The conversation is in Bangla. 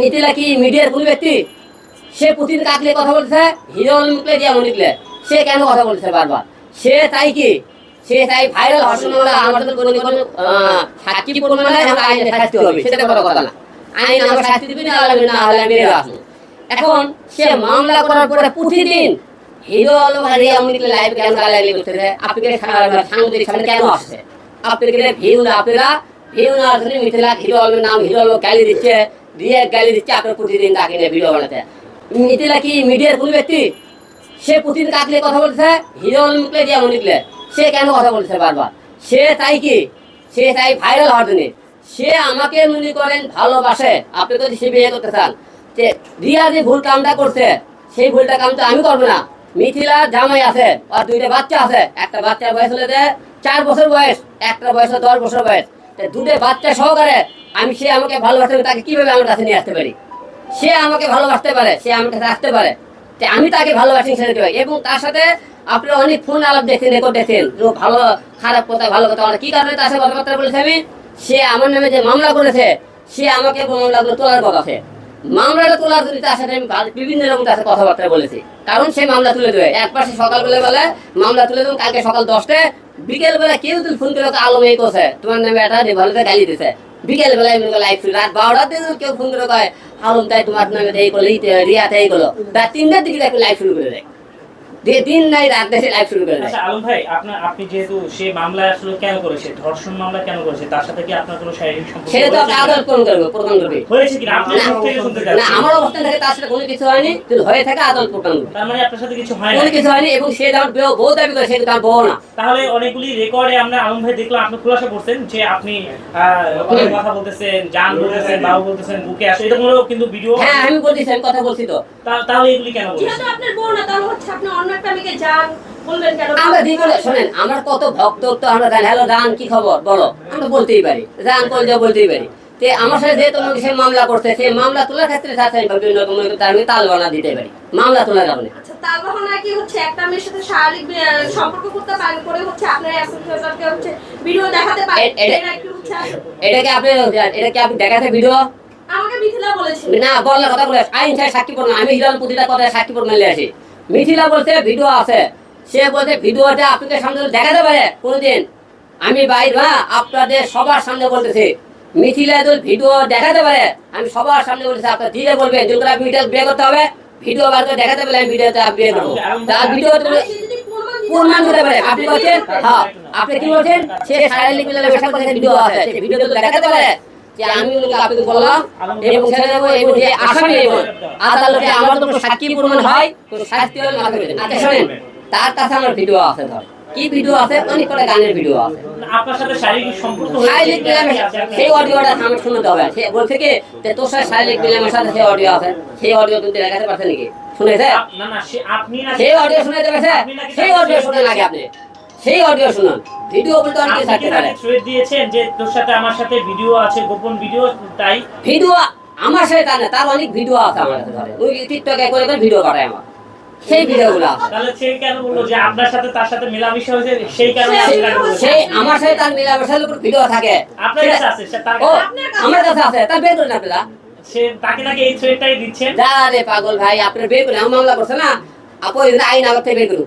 মিথিলা কি মিডিয়ার কোন ব্যক্তি। সে প্রতিদিন কাকলে কথা বলছে, হিরো মুখলে দিয়ে লিখলে সে কেন কথা বলছে বারবার? সে তাই কি? সে তাই ভাইরাল হওয়ার আমাদের সাক্ষী প্রমাণ মানে আমরা শাস্তি হবে, সেটা বড় কথা না। আইন আমরা শাস্তি দিবি, না হলে না হলে মেরে আসব। এখন সে মামলা করার পরে প্রতিদিন হিরো আলম আর রিয়া মুনিকে লাইভ কেন গালাগালি করতেছে আপনাকে সাংবাদিক সামনে কেন আসছে? আপনাকে ভিউ না আপনারা ভিউ না আসলে মিথিলা হিরো আলমের নাম হিরো আলম গালি দিচ্ছে। রিয়া গালি দিচ্ছে আপনার প্রতিদিন তাকে নিয়ে ভিডিও বানাতে। মিথিলা কি মিডিয়ার কোন ব্যক্তি? সে প্রতিদিন কাকলে কথা বলছে হিরো মুখলে দিয়ে লিখলে সে কেন কথা বলছে বারবার? সে তাই কি? সে তাই ভাইরাল হওয়ার জন্য। সে আমাকে মনে করেন ভালোবাসে। আপনি যদি সে বিয়ে করতে চান। যে রিয়া যে ভুল কামটা করছে, সেই ভুলটা কাম তো আমি করব না। মিথিলা জামাই আছে, আর দুইটা বাচ্চা আছে। একটা বাচ্চার বয়স হলে চার বছর বয়স, একটা বয়স দশ বছর বয়স। দুটো বাচ্চা সহকারে আমি সে আমাকে ভালোবাসতে তাকে কীভাবে আমার কাছে নিয়ে আসতে পারি? সে আমাকে ভালোবাসতে পারে, সে আমার কাছে আসতে পারে। আমি তাকে ভালোবাসি দেবো এবং তার সাথে আপনারা অনেক ফোন আলাপ দেখছেন রেকর্ড দেখছেন ভালো, খারাপ কথা, ভালো কথা কি কারণে তার সাথে কথাবার্তা বলেছে আমি? সে আমার নামে যে মামলা করেছে, সে আমাকে মামলাগুলো তোলার কথা আছে মামলাটা তোলার জন্য তার সাথে আমি বিভিন্ন রকম তার সাথে কথাবার্তা বলেছি। কারণ সে মামলা তুলে দেবে এক পাশে সকালবেলা বলে, মামলা তুলে দেবো, কালকে সকাল দশটায় বিকেল বেলা কেউ তুই ফোন করে, আলো মেয়ে কোসে তোমার নামে একটা রেভালুতে গালি দিছে। বিকেল বেলায় লাইফ রাত বারোটার দিন কেউ ফোন করে কয়, আলম তাই তোমার নামে এই করল এই রিয়া তাই করল। রাত তিনটার দিকে লাইভ শুরু করে দিয়ে। দিন নাই রাত দেশে লাইভ শুরু করে আচ্ছা আলম ভাই আপনার আপনি যেহেতু সে মামলা আসলে কেন করেছে ধর্ষণ মামলা কেন করেছে তার সাথে কি আপনার কোনো শারীরিক সম্পর্ক সেটা তো হয়েছে? আদালত প্রমাণ করবে প্রমাণ করবে। হয়েছে কিনা? আপনার না। মুখ থেকে শুনতে না আমার অবস্থান থেকে তার সাথে কোনো কিছু হয়নি যদি হয়ে থাকে আদালত প্রমাণ করবে। তার মানে আপনার সাথে কিছু হয় না কোনো কিছু হয়নি এবং সে বউ- বউ দাবি করে সে কিন্তু বউ না। তাহলে অনেকগুলি রেকর্ডে আমরা আলম ভাই দেখলাম আপনি খুলাসা করছেন যে আপনি আহ, কথা বলতেছেন জান বলতেছেন বাবু বলতেছেন বুকে আসে এরকমও কিন্তু ভিডিও হ্যাঁ আমি বলতেছি আমি কথা বলছি তো। তাহলে এগুলি কেন বলছেন? যেহেতু আপনার বউ না তাহলে হচ্ছে আপনি অন্য আমরা দিই শোনেন আমার কত ভক্ত তো আমরা জানি হ্যালো কি খবর? বলো আমরা বলতেই পারি কল যা বলতেই পারি। তে আমার সাথে যে তোমাকে সে মামলা করছে সেই মামলা তোলার ক্ষেত্রে আমি বিভিন্ন রকম তার আমি তাল বানা দিতে পারি। মামলা আচ্ছা বাহানা কি হচ্ছে? একটা মেয়ের সাথে শারীরিক সম্পর্ক করতে পারেন করে হচ্ছে আপনার অ্যাসোসিয়েশনকে হচ্ছে ভিডিও দেখাতে পারেন এটা- এটা কি হচ্ছে এটাকে আপনি এটাকে আপনি দেখাতে ভিডিও? আমাকে মিথিলা বলেছিল। না কথা বলে আইন সাক্ষী প্রমাণ আমি হিরণ প্রতিটা কথা সাক্ষী প্রমাণ নিয়ে আসি। মিথিলা বলছে ভিডিও আছে। সে বলছে, ভিডিওটা আপনাদের সামনে দেখাতে পারে কোনোদিন। আমি বাইর আপনাদের সবার সামনে বলতেছি, মিথিলা যদি ভিডিও দেখাতে পারে আমি সবার সামনে বলতেছি, আপনার ধীরে বলবেন যেগুলো ভিডিও বিয়ে করতে হবে ভিডিও বার করে দেখাতে পারলে আমি ভিডিওতে বিয়ে করব। তার ভিডিও যদি আপনি বলছেন হ্যাঁ। আপনি কি বলছেন, সে ব্যবসা করে ভিডিও আছে। ভিডিও যদি দেখাতে পারে যে আমি ওনাকে আপনাকে বললাম এবং ছেড়ে দেবো এবং যে আসামি এবং আদালতে আমার তো সাক্ষী প্রমাণ হয় তো শাস্তি হলে মাথা পেতে আচ্ছা শোনেন তার কাছে আমার ভিডিও আছে ধর। কি ভিডিও আছে? অনেক কটা গানের ভিডিও আছে। আপনার সাথে শারীরিক সম্পর্ক শারীরিক মিলামেশা সেই অডিওটা আমার শুনতে হবে। সে বলছে কি যে তোর সাথে শারীরিক মিলামেশাতে সেই অডিও আছে। সেই অডিও তুমি দেখাতে পারছে নাকি? শুনেছে? না না সে আপনি না সেই অডিও শুনে দেবেছে সেই অডিও শুনে লাগে আপনি। সেই অডিও শুনুন। ভিডিও কি থাকতে পারে থ্রেড দিয়েছেন যে তোর সাথে আমার সাথে ভিডিও আছে গোপন ভিডিও তাই? ভিডিও আমার সাথে তার না তার অনেক ভিডিও আছে আমার কাছে ধরে ওই টিকটকে করে করে ভিডিও পাঠায় আমার। সেই ভিডিওগুলো তাহলে সে কেন বলল যে আপনার সাথে তার সাথে মেলামেশা হয়েছে সেই কারণে সেই আমার সাথে তার মিলামেশার উপর ভিডিও থাকে। আপনার কাছে আছে? তার কাছে- আমার কাছে আছে তার বের করেন আপনারা। সে তাকে নাকি এই থ্রেডটাই দিচ্ছেন? যা রে পাগল ভাই আপনার বের করেন আমার মামলা করছে না। আপু আইন থেকে বের করুন